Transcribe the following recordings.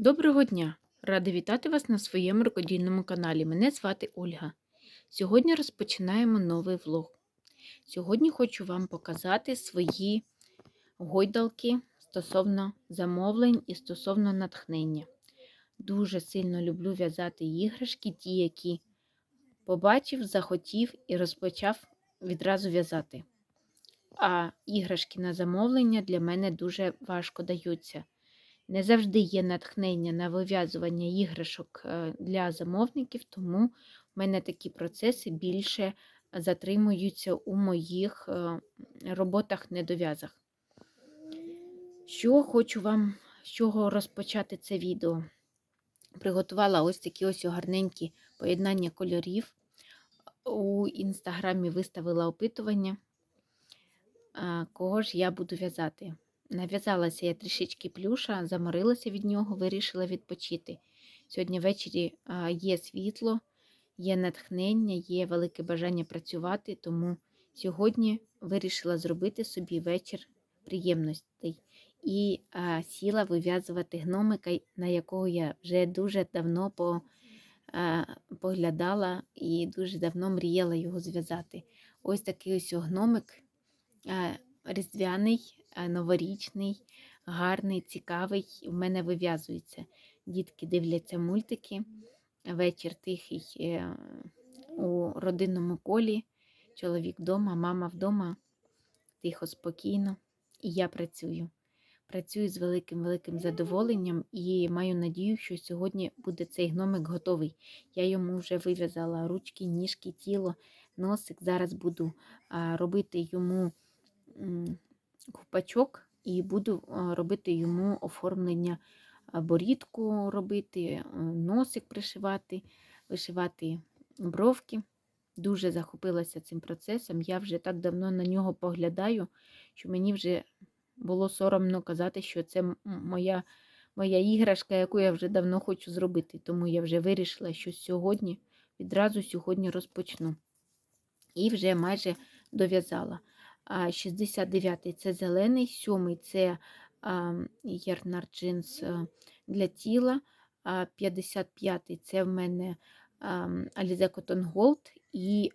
Доброго дня! Рада вітати вас на своєму рукодільному каналі. Мене звати Ольга. Сьогодні розпочинаємо новий влог. Сьогодні хочу вам показати свої гойдалки стосовно замовлень і стосовно натхнення. Дуже сильно люблю в'язати іграшки, ті, які побачив, захотів і розпочав відразу в'язати. А іграшки на замовлення для мене дуже важко даються. Не завжди є натхнення на вив'язування іграшок е, для замовників, тому в мене такі процеси більше затримуються у моїх е, роботах-недов'язах. Що хочу вам з чого розпочати це відео? Приготувала ось такі ось гарненькі поєднання кольорів. У інстаграмі виставила опитування, е, кого ж я буду в'язати. Нав'язалася я трішечки плюша, заморилася від нього, вирішила відпочити. Сьогодні ввечері є світло, є натхнення, є велике бажання працювати, тому сьогодні вирішила зробити собі вечір приємностей і сіла вив'язувати гномика, на якого я вже дуже давно по, поглядала і дуже давно мріяла його зв'язати. Ось такий ось гномик різдвяний. Е, новорічний, гарний, цікавий. У мене вив'язується. Дітки дивляться мультики, вечір тихий е, у родинному колі. Чоловік вдома, мама вдома, тихо, спокійно. І я працюю. Працюю з великим-великим задоволенням і маю надію, що сьогодні буде цей гномик готовий. Я йому вже вив'язала ручки, ніжки, тіло, носик. Зараз буду робити йому купачок і буду робити йому оформлення борідку робити, е, носик пришивати, вишивати бровки. Дуже захопилася цим процесом. Я вже так давно на нього поглядаю, що мені вже було соромно казати, що це моя моя іграшка, яку я вже давно хочу зробити. Тому я вже вирішила, що сьогодні, відразу сьогодні розпочну. І вже майже дов'язала. 69-й це зелений, 7-й це ярнар джинс е, для тіла, 55-й це в мене Alize Cotton Gold і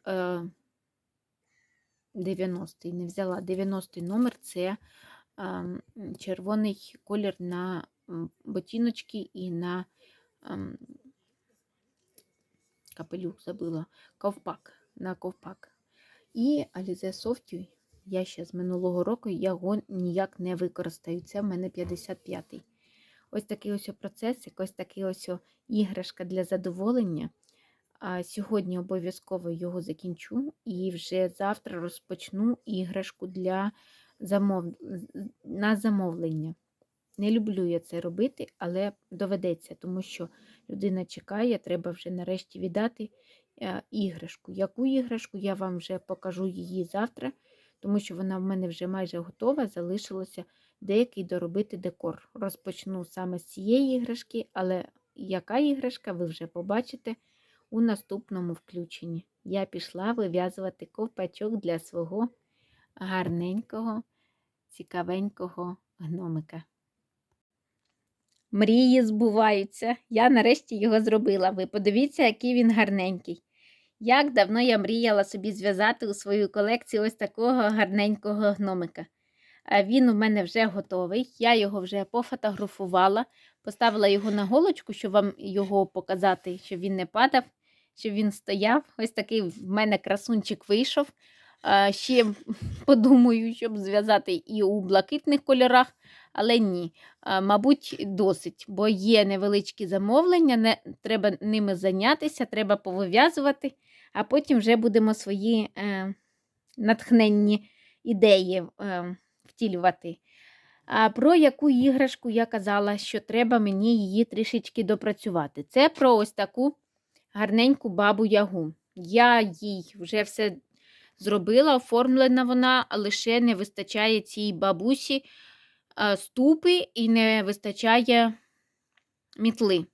90-й не взяла 90-й номер це червоний колір на ботиночки і на капелюх забила ковпак на ковпак. І Alize Softy я ще з минулого року його ніяк не використаю. Це в мене 55-й. Ось такий ось процес, ось такий ось іграшка для задоволення. А Сьогодні обов'язково його закінчу і вже завтра розпочну іграшку для замов... на замовлення. Не люблю я це робити, але доведеться, тому що людина чекає, треба вже нарешті віддати е, іграшку. Яку іграшку я вам вже покажу її завтра тому що вона в мене вже майже готова, залишилося деякий доробити декор. Розпочну саме з цієї іграшки, але яка іграшка, ви вже побачите у наступному включенні. Я пішла вив'язувати ковпачок для свого гарненького, цікавенького гномика. Мрії збуваються. Я нарешті його зробила. Ви подивіться, який він гарненький. Як давно я мріяла собі зв'язати у свою колекцію ось такого гарненького гномика. Він у мене вже готовий, я його вже пофотографувала, поставила його на голочку, щоб вам його показати, щоб він не падав, щоб він стояв. Ось такий в мене красунчик вийшов. Ще подумаю, щоб зв'язати і у блакитних кольорах, але ні, мабуть, досить, бо є невеличкі замовлення, не, треба ними зайнятися, треба повив'язувати а потім вже будемо свої е, натхненні ідеї е, втілювати. А про яку іграшку я казала, що треба мені її трішечки допрацювати. Це про ось таку гарненьку бабу ягу. Я їй вже все зробила, оформлена вона, лише не вистачає цій бабусі ступи і не вистачає мітли.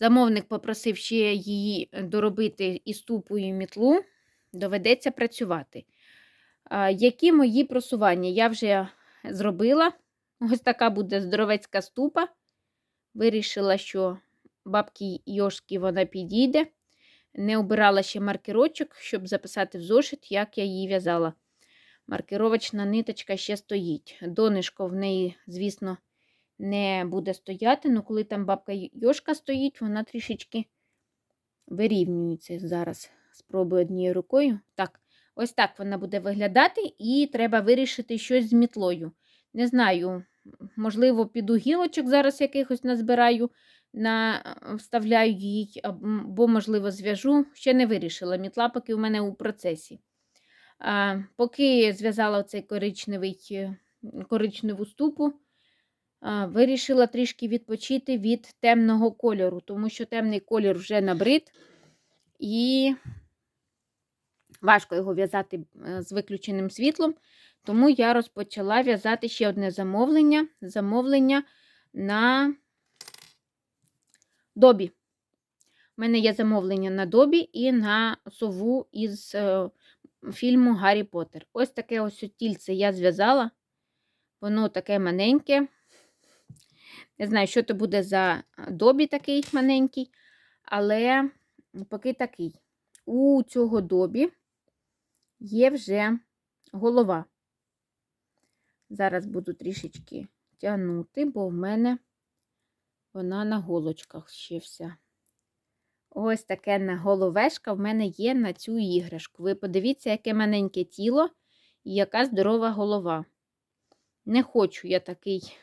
Замовник попросив ще її е, доробити і ступу, і мітлу, доведеться працювати. Які мої просування? Я вже зробила. Ось така буде здоровецька ступа. Вирішила, що бабки Йошки вона підійде. Не обирала ще маркерочок, щоб записати в зошит, як я її в'язала. Маркировочна ниточка ще стоїть. Донишко в неї, звісно, не буде стояти, але коли там бабка Йошка стоїть, вона трішечки вирівнюється. Зараз спробую однією рукою. Так, ось так вона буде виглядати, і треба вирішити щось з мітлою. Не знаю, можливо, піду гілочок зараз якихось назбираю, на... вставляю їй, або, можливо, зв'яжу. Ще не вирішила. Мітла поки у мене у процесі. Поки зв'язала цей коричневий, е, коричневу ступу, вирішила трішки відпочити від темного кольору, тому що темний колір вже набрид, і важко його в'язати е, з виключеним світлом. Тому я розпочала в'язати ще одне замовлення замовлення на добі. У мене є замовлення на добі і на сову із е, фільму Гаррі Поттер. Ось таке ось тільце я зв'язала. Воно таке маленьке. Не знаю, що це буде за добі такий маленький, але поки такий. У цього добі є вже голова. Зараз буду трішечки тягнути, бо в мене вона на голочках ще вся. Ось таке на головешка в мене є на цю іграшку. Ви подивіться, яке маленьке тіло і яка здорова голова. Не хочу я такий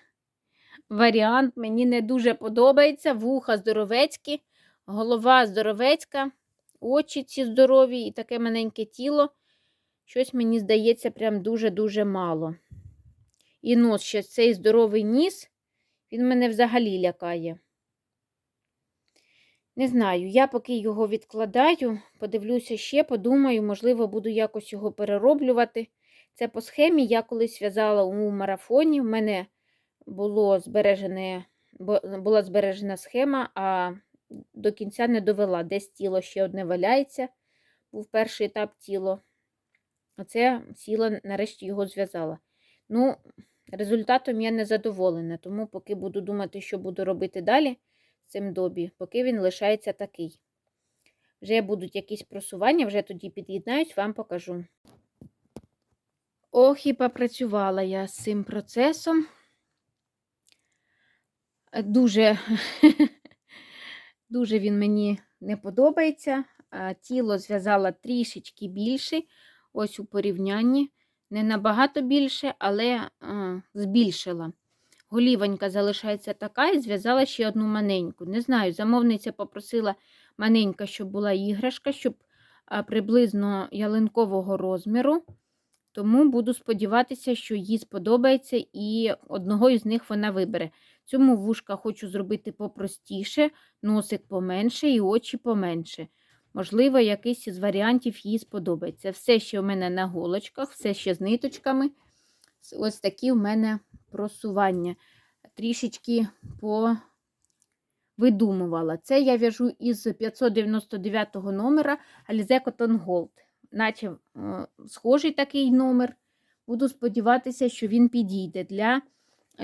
варіант, мені не дуже подобається. Вуха здоровецькі, голова здоровецька, очі ці здорові і таке маленьке тіло. Щось мені здається, прям дуже-дуже мало. І нос ще цей здоровий ніс, він мене взагалі лякає. Не знаю, я поки його відкладаю, подивлюся ще, подумаю, можливо, буду якось його перероблювати. Це по схемі я колись в'язала у марафоні. У мене було збережене, була збережена схема, а до кінця не довела. Десь тіло ще одне валяється, був перший етап тіло. Оце сіла, нарешті його зв'язала. Ну, результатом я не задоволена, тому поки буду думати, що буду робити далі цим добі, поки він лишається такий. Вже будуть якісь просування, вже тоді під'єднаюсь, вам покажу. Ох, і попрацювала я з цим процесом. Дуже, дуже він мені не подобається. Тіло зв'язала трішечки більше, ось у порівнянні. Не набагато більше, але збільшила. Голівонька залишається така і зв'язала ще одну маленьку. Не знаю, замовниця попросила маленька, щоб була іграшка, щоб приблизно ялинкового розміру. Тому буду сподіватися, що їй сподобається, і одного із них вона вибере. Цьому вушка хочу зробити попростіше, носик поменше і очі поменше. Можливо, якийсь із варіантів їй сподобається. Все ще в мене на голочках, все ще з ниточками. Ось такі в мене просування. Трішечки повидумувала. Це я в'яжу із 599 номера Alize Cotton Gold. Наче е, схожий такий номер. Буду сподіватися, що він підійде для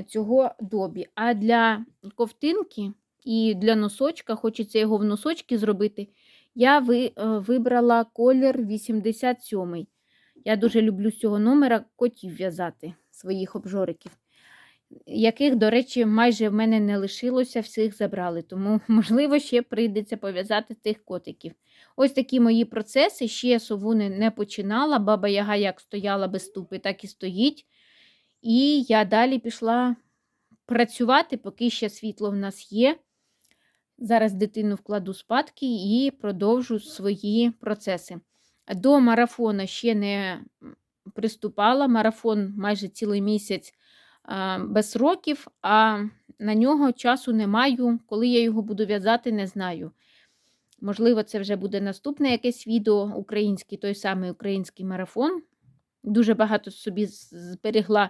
цього добі. А для ковтинки і для носочка, хочеться його в носочки зробити, я е, вибрала колір 87 Я дуже люблю з цього номера котів в'язати своїх обжориків, яких, до речі, майже в мене не лишилося, всіх забрали. Тому, можливо, ще прийдеться пов'язати тих котиків. Ось такі мої процеси. Ще сову не починала. Баба Яга як стояла без ступи, так і стоїть. І я далі пішла працювати, поки ще світло в нас є. Зараз дитину вкладу спадки і продовжу свої процеси. До марафону ще не приступала. Марафон майже цілий місяць без років, а на нього часу не маю. Коли я його буду в'язати, не знаю. Можливо, це вже буде наступне якесь відео український, той самий український марафон. Дуже багато собі зберегла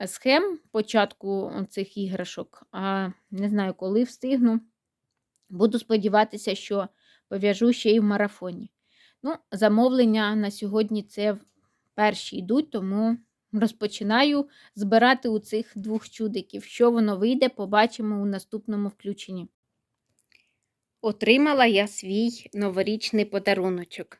е, схем початку цих іграшок, а не знаю, коли встигну. Буду сподіватися, що пов'яжу ще й в марафоні. Ну, Замовлення на сьогодні це перші йдуть, тому розпочинаю збирати у цих двох чудиків. Що воно вийде, побачимо у наступному включенні. Отримала я свій новорічний подаруночок.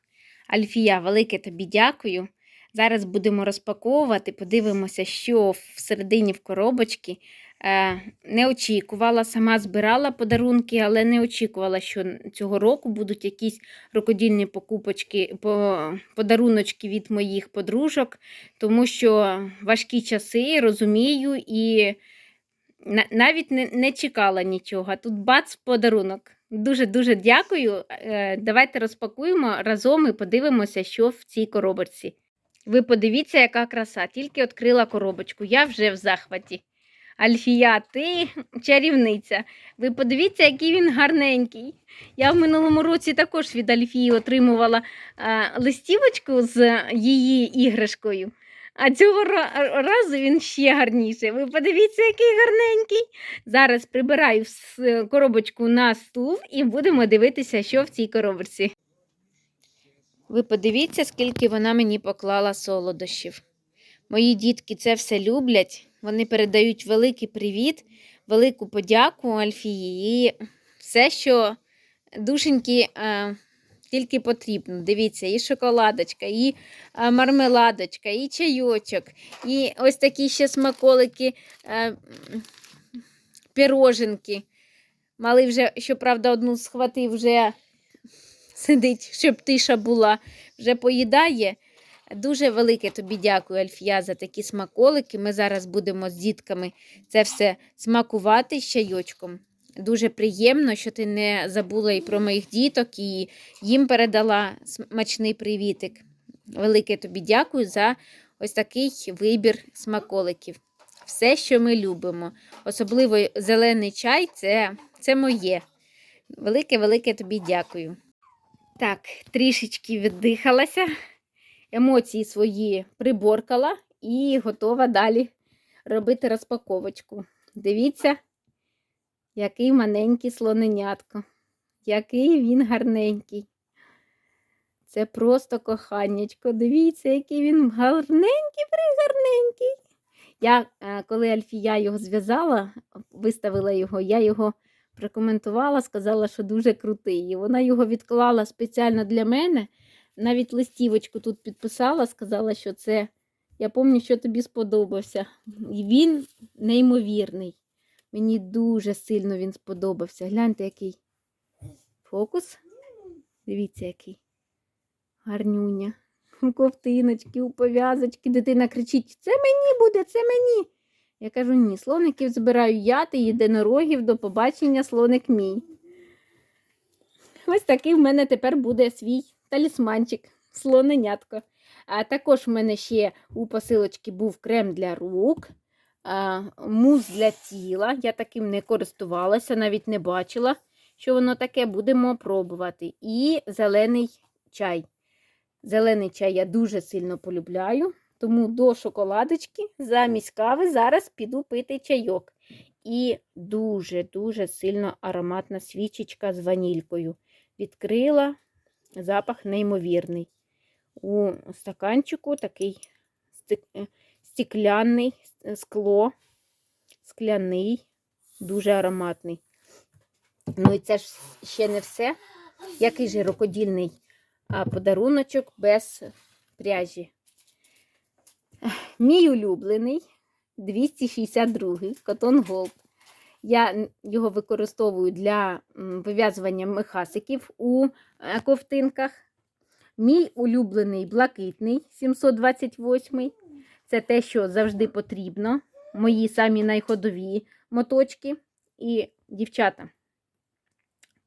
Альфія, велике тобі дякую. Зараз будемо розпаковувати, подивимося, що всередині в коробочці. Е, Не очікувала, сама збирала подарунки, але не очікувала, що цього року будуть якісь рукодільні покупочки, по- подаруночки від моїх подружок, тому що важкі часи, розумію, і навіть не, не чекала нічого. Тут бац, подарунок. Дуже-дуже дякую. Е, Давайте розпакуємо разом і подивимося, що в цій коробочці. Ви подивіться, яка краса. Тільки відкрила коробочку. Я вже в захваті. Альфія, ти чарівниця. Ви подивіться, який він гарненький. Я в минулому році також від Альфії отримувала е, листівочку з її іграшкою. А цього разу він ще гарніший. Ви подивіться, який гарненький. Зараз прибираю коробочку на стул і будемо дивитися, що в цій коробочці. Ви подивіться, скільки вона мені поклала солодощів. Мої дітки це все люблять. Вони передають великий привіт, велику подяку Альфії і все, що душеньки е, тільки потрібно. Дивіться, і шоколадочка, і е, мармеладочка, і чайочок, і ось такі ще смаколики, е, піроженки. Малий вже, щоправда, одну схватив, вже сидить, щоб тиша була, вже поїдає. Дуже велике тобі дякую, Альфія, за такі смаколики. Ми зараз будемо з дітками це все смакувати з чайочком. Дуже приємно, що ти не забула і про моїх діток, і їм передала смачний привітик. Велике тобі дякую за ось такий вибір смаколиків. Все, що ми любимо. Особливо зелений чай це, це моє. Велике-велике тобі дякую. Так, трішечки віддихалася емоції свої приборкала і готова далі робити розпаковочку. Дивіться, який маленький слоненятко, який він гарненький. Це просто коханнячко. Дивіться, який він гарненький, пригарненький. Я, е, коли Альфія його зв'язала, виставила його, я його прокоментувала, сказала, що дуже крутий. І вона його відклала спеціально для мене навіть листівочку тут підписала, сказала, що це. Я пам'ятаю, що тобі сподобався. І він неймовірний. Мені дуже сильно він сподобався. Гляньте, який фокус. Дивіться, який. Гарнюня. У ковтиночки, у пов'язочки. Дитина кричить: це мені буде, це мені. Я кажу, ні, слоників збираю я, ти єдинорогів, до побачення, слоник мій. Ось такий в мене тепер буде свій талісманчик, слоненятко. А також в мене ще у посилочці був крем для рук, мус для тіла. Я таким не користувалася, навіть не бачила, що воно таке. Будемо пробувати. І зелений чай. Зелений чай я дуже сильно полюбляю, тому до шоколадочки замість кави зараз піду пити чайок. І дуже-дуже сильно ароматна свічечка з ванількою. Відкрила запах неймовірний. У стаканчику такий стек- стекляний скло, скляний, дуже ароматний. Ну і це ж ще не все. Який же рукодільний подаруночок без пряжі. Мій улюблений 262-й Cotton Gold. Я його використовую для вив'язування мехасиків у е, ковтинках. Мій улюблений блакитний 728. Це те, що завжди потрібно. Мої самі найходові моточки. І дівчата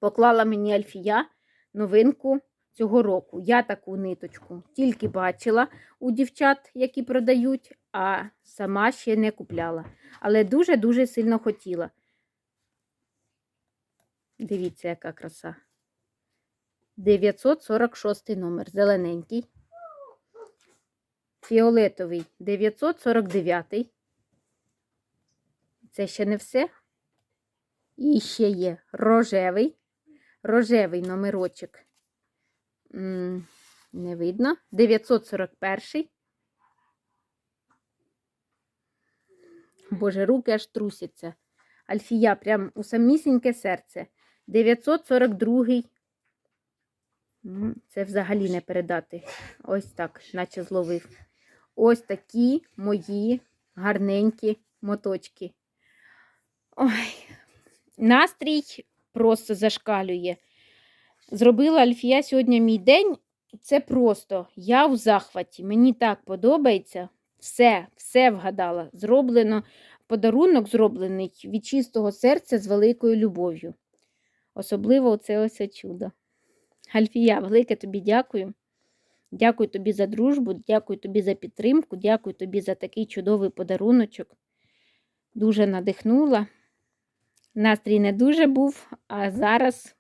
поклала мені Альфія новинку цього року. Я таку ниточку тільки бачила у дівчат, які продають, а сама ще не купляла. Але дуже-дуже сильно хотіла. Дивіться, яка краса. 946 номер, зелененький. Фіолетовий 949. Це ще не все. І ще є рожевий. Рожевий номерочок. Не видно. 941. Боже, руки аж трусяться. Альфія, прям у самісіньке серце. 942. М, Це взагалі не передати. Ось так, наче зловив. Ось такі мої гарненькі моточки. Ой, настрій просто зашкалює. Зробила Альфія сьогодні мій день. Це просто я в захваті. Мені так подобається. Все, все вгадала. Зроблено, подарунок зроблений від чистого серця з великою любов'ю. Особливо це ось чудо. Альфія, велике тобі дякую. Дякую тобі за дружбу, дякую тобі за підтримку, дякую тобі за такий чудовий подаруночок. Дуже надихнула. Настрій не дуже був, а зараз,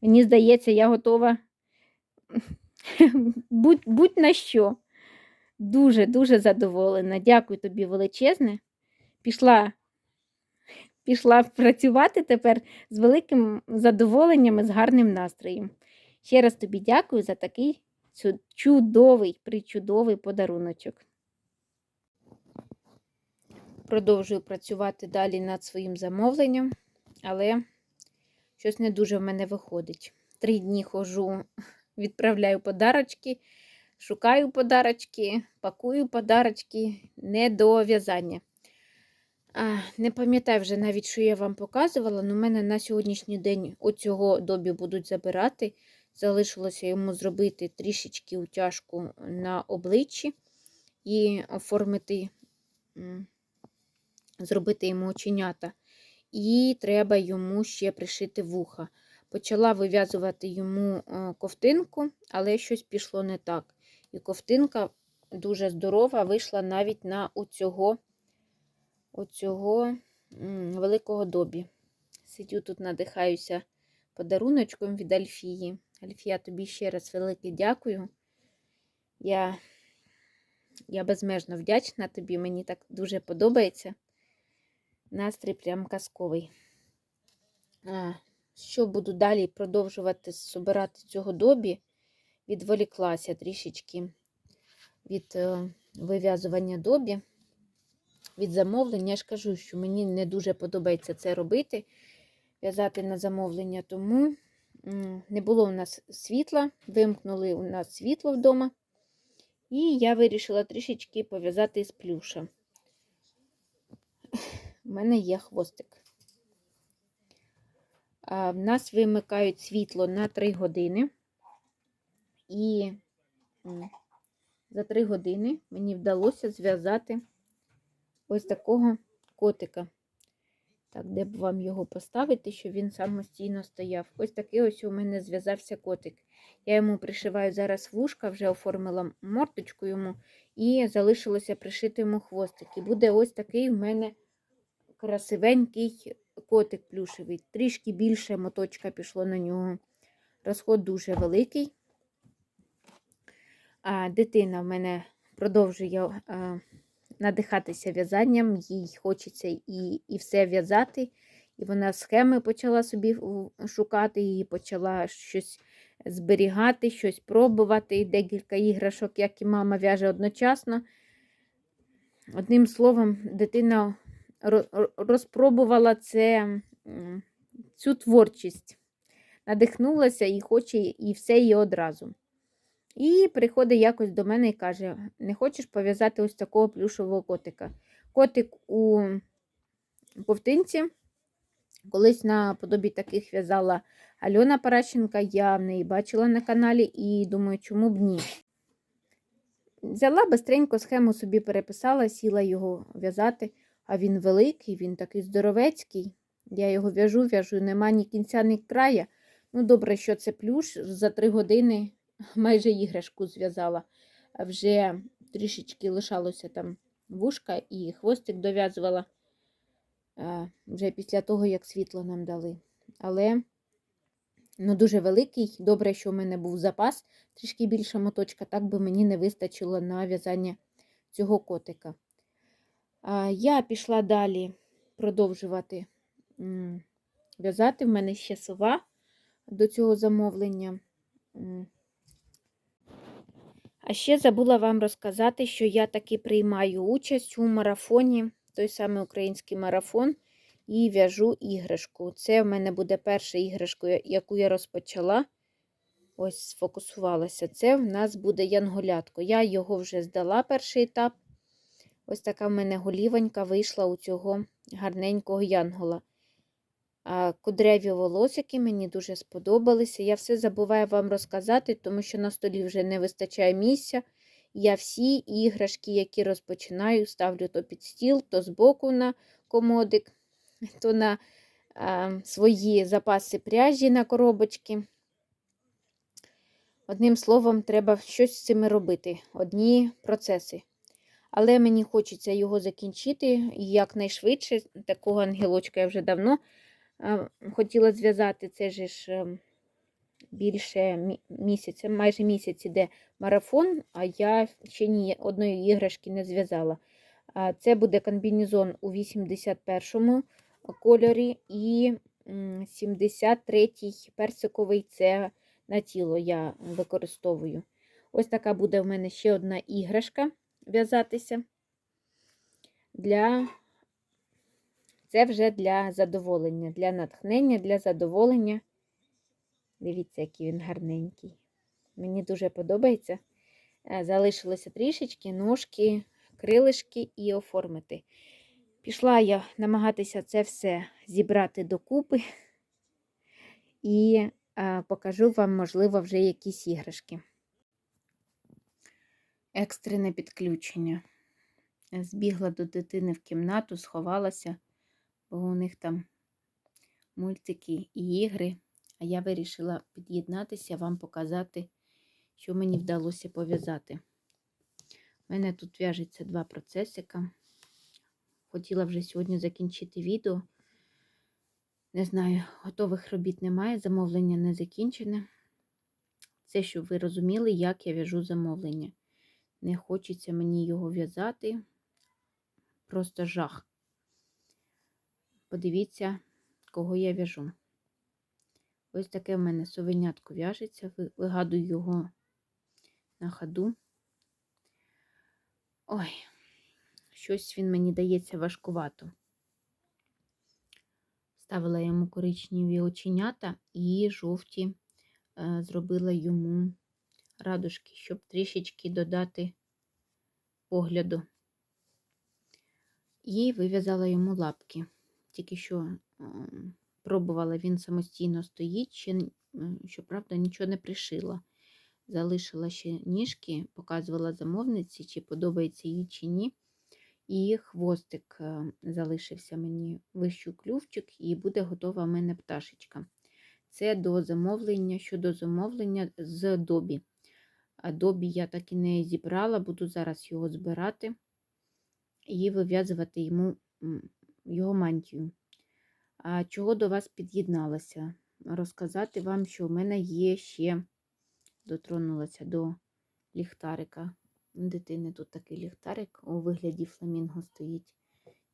мені здається, я готова будь, будь на що. Дуже-дуже задоволена. Дякую тобі величезне. Пішла, пішла працювати тепер з великим задоволенням і з гарним настроєм. Ще раз тобі дякую за такий чу- чудовий, причудовий подаруночок. Продовжую працювати далі над своїм замовленням, але щось не дуже в мене виходить. Три дні хожу, відправляю подарочки, шукаю подарочки, пакую подарочки, не до в'язання. Не пам'ятаю вже навіть, що я вам показувала, але в мене на сьогоднішній день оцього добі будуть забирати. Залишилося йому зробити трішечки утяжку на обличчі і оформити, зробити йому оченята. І треба йому ще пришити вуха. Почала вив'язувати йому е, ковтинку, але щось пішло не так. І ковтинка дуже здорова, вийшла навіть на оцього, оцього великого добі. Сидю тут, надихаюся подаруночком від Альфії. Альфія, тобі ще раз велике дякую. Я, я безмежно вдячна тобі, мені так дуже подобається. Настрій прям казковий. А, що буду далі продовжувати собирати цього добі, відволіклася трішечки від е, вив'язування добі, від замовлення. Я ж кажу, що мені не дуже подобається це робити, в'язати на замовлення, тому не було у нас світла, вимкнули у нас світло вдома, і я вирішила трішечки пов'язати з плюша. У мене є хвостик. В нас вимикають світло на 3 години. І за 3 години мені вдалося зв'язати ось такого котика. Так, де б вам його поставити, щоб він самостійно стояв. Ось такий ось у мене зв'язався котик. Я йому пришиваю зараз вушка, вже оформила морточку йому, і залишилося пришити йому хвостик. І буде ось такий у мене красивенький котик плюшевий. Трішки більше моточка пішло на нього. Розход дуже великий. А дитина в мене продовжує надихатися в'язанням, їй хочеться і, і все в'язати. І вона схеми почала собі шукати, і почала щось зберігати, щось пробувати. Декілька іграшок, як і мама в'яже одночасно. Одним словом, дитина ро- ро- розпробувала це, цю творчість, надихнулася і хоче і все і одразу. І приходить якось до мене і каже: не хочеш пов'язати ось такого плюшового котика. Котик у ковтинці. Колись на подобі таких в'язала Альона Паращенка, я в неї бачила на каналі і думаю, чому б ні. Взяла бистренько схему собі переписала, сіла його в'язати, а він великий, він такий здоровецький. Я його в'яжу, в'яжу, нема ні кінця, ні края. Ну, добре, що це плюш. За три години майже іграшку зв'язала. Вже трішечки лишалося там вушка і хвостик дов'язувала вже після того, як світло нам дали. Але ну, дуже великий. Добре, що в мене був запас, трішки більше моточка, так би мені не вистачило на в'язання цього котика. Я пішла далі продовжувати в'язати. В мене ще сова до цього замовлення. А ще забула вам розказати, що я таки приймаю участь у марафоні той самий український марафон, і в'яжу іграшку. Це в мене буде перша іграшка, яку я розпочала. Ось сфокусувалася. Це в нас буде янголятко. Я його вже здала перший етап. Ось така в мене голівонька вийшла у цього гарненького янгола. Кудряві волосики мені дуже сподобалися. Я все забуваю вам розказати, тому що на столі вже не вистачає місця. Я всі іграшки, які розпочинаю, ставлю то під стіл, то збоку на комодик, то на а, свої запаси пряжі на коробочки. Одним словом, треба щось з цими робити. Одні процеси. Але мені хочеться його закінчити якнайшвидше. Такого ангелочка я вже давно хотіла зв'язати. Це ж е, більше місяця, майже місяць іде марафон, а я ще ні одної іграшки не зв'язала. Це буде комбінезон у 81-му кольорі і 73-й персиковий це на тіло я використовую. Ось така буде в мене ще одна іграшка в'язатися. Для... Це вже для задоволення, для натхнення, для задоволення. Дивіться, який він гарненький. Мені дуже подобається. Е, залишилося трішечки ножки, крилишки і оформити. Пішла я намагатися це все зібрати докупи і е, покажу вам, можливо, вже якісь іграшки. Екстрене підключення. Збігла до дитини в кімнату, сховалася, бо у них там мультики і ігри. А я вирішила під'єднатися, вам показати, що мені вдалося пов'язати. У мене тут в'яжеться два процесика. Хотіла вже сьогодні закінчити відео. Не знаю, готових робіт немає, замовлення не закінчене. Це, щоб ви розуміли, як я в'яжу замовлення. Не хочеться мені його в'язати. Просто жах. Подивіться, кого я в'яжу. Ось таке в мене совенятко в'яжеться, вигадую його на ходу. Ой, щось він мені дається важкувато. Ставила йому коричневі оченята і жовті е, зробила йому радужки, щоб трішечки додати погляду. І вив'язала йому лапки. Тільки що пробувала, він самостійно стоїть, ще, щоправда, нічого не пришила. Залишила ще ніжки, показувала замовниці, чи подобається їй чи ні. І хвостик е, залишився мені вищу клювчик, і буде готова в мене пташечка. Це до замовлення, щодо замовлення з добі. А добі я так і не зібрала, буду зараз його збирати і вив'язувати йому його мантію. А чого до вас під'єдналася? Розказати вам, що в мене є ще дотронулася до ліхтарика. Дитини тут такий ліхтарик у вигляді фламінго стоїть,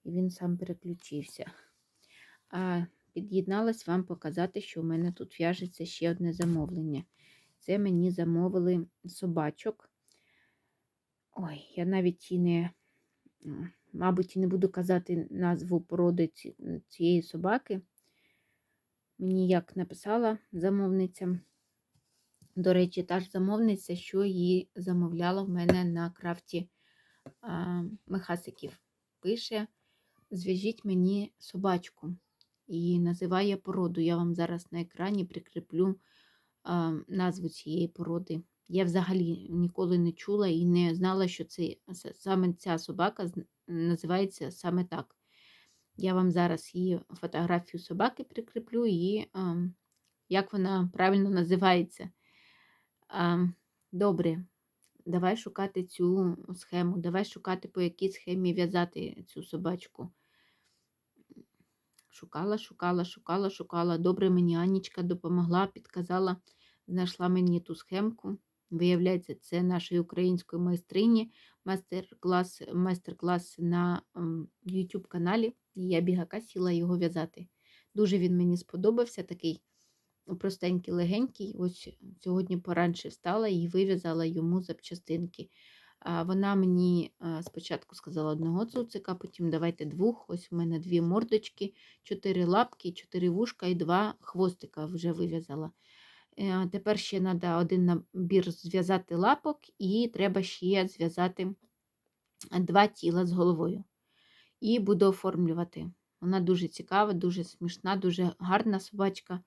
і він сам переключився. А під'єдналась вам показати, що в мене тут в'яжеться ще одне замовлення. Це мені замовили собачок. Ой, я навіть і не мабуть, і не буду казати назву породи цієї собаки. Мені як написала замовниця. До речі, та ж замовниця, що її замовляла в мене на крафті а, мехасиків. Пише: зв'яжіть мені собачку і називає породу. Я вам зараз на екрані прикріплю а, назву цієї породи. Я взагалі ніколи не чула і не знала, що це саме ця собака називається саме так. Я вам зараз її фотографію собаки прикріплю і а, як вона правильно називається. А, Добре, давай шукати цю схему, давай шукати, по якій схемі в'язати цю собачку. Шукала, шукала, шукала, шукала. Добре, мені Анічка допомогла, підказала, знайшла мені ту схемку. Виявляється, це нашої української майстрині майстер-клас майстер-клас на YouTube каналі. Я бігака сіла його в'язати. Дуже він мені сподобався, такий простенький, легенький. Ось сьогодні поранше встала і вив'язала йому запчастинки. Вона мені спочатку сказала одного цуцика, потім давайте двох. Ось у мене дві мордочки, чотири лапки, чотири вушка і два хвостика вже вив'язала. Е, Тепер ще треба один набір зв'язати лапок, і треба ще зв'язати два тіла з головою. І буду оформлювати. Вона дуже цікава, дуже смішна, дуже гарна собачка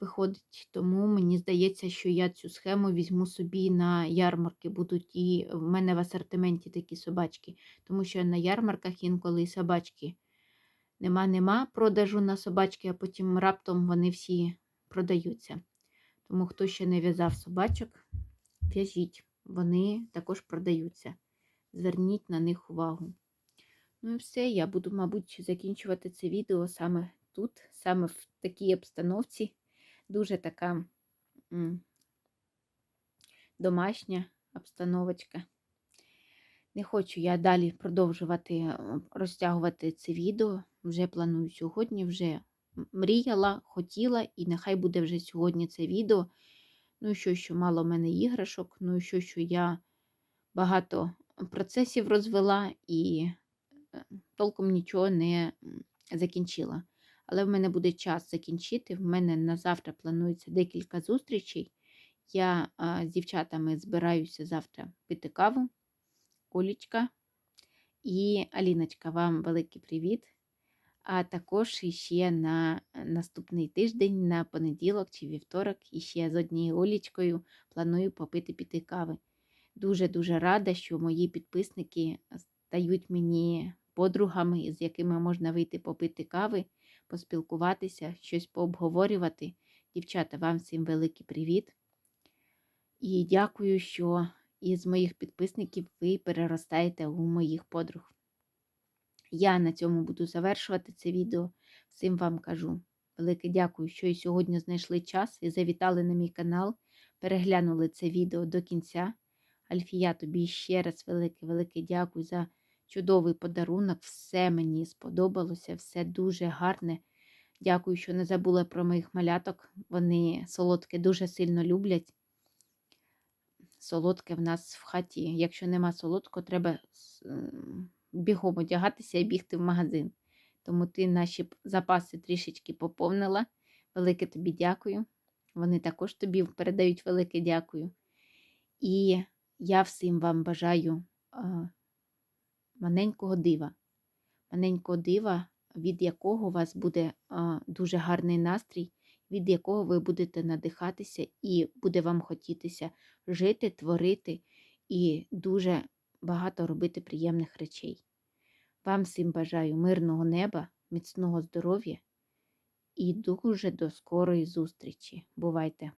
виходить. Тому мені здається, що я цю схему візьму собі на ярмарки. Будуть і в мене в асортименті такі собачки. Тому що на ярмарках інколи і собачки нема-нема продажу на собачки, а потім раптом вони всі продаються. Тому хто ще не в'язав собачок, в'яжіть, вони також продаються. Зверніть на них увагу. Ну і все, я буду, мабуть, закінчувати це відео саме тут, саме в такій обстановці. Дуже така домашня обстановочка. Не хочу я далі продовжувати розтягувати це відео. Вже планую сьогодні, вже мріяла, хотіла, і нехай буде вже сьогодні це відео. Ну і що, що мало в мене іграшок, ну і що, що я багато процесів розвела і е, толком нічого не закінчила. Але в мене буде час закінчити. В мене на завтра планується декілька зустрічей. Я з дівчатами збираюся завтра пити каву. Олічка і Аліночка, вам великий привіт. А також іще на наступний тиждень, на понеділок чи вівторок, іще з однією Олічкою планую попити піти кави. Дуже-дуже рада, що мої підписники стають мені подругами, з якими можна вийти попити кави, поспілкуватися, щось пообговорювати. Дівчата, вам всім великий привіт. І дякую, що із моїх підписників ви переростаєте у моїх подруг. Я на цьому буду завершувати це відео. Всім вам кажу велике дякую, що і сьогодні знайшли час і завітали на мій канал, переглянули це відео до кінця. Альфія, тобі ще раз велике-велике дякую за чудовий подарунок. Все мені сподобалося, все дуже гарне. Дякую, що не забула про моїх маляток. Вони солодке дуже сильно люблять. Солодке в нас в хаті. Якщо нема солодкого, треба бігом одягатися і бігти в магазин. Тому ти наші запаси трішечки поповнила. Велике тобі дякую. Вони також тобі передають велике дякую. І я всім вам бажаю маленького дива. Маленького дива, від якого у вас буде дуже гарний настрій, від якого ви будете надихатися і буде вам хотітися жити, творити і дуже багато робити приємних речей. Вам всім бажаю мирного неба, міцного здоров'я і дуже до скорої зустрічі. Бувайте!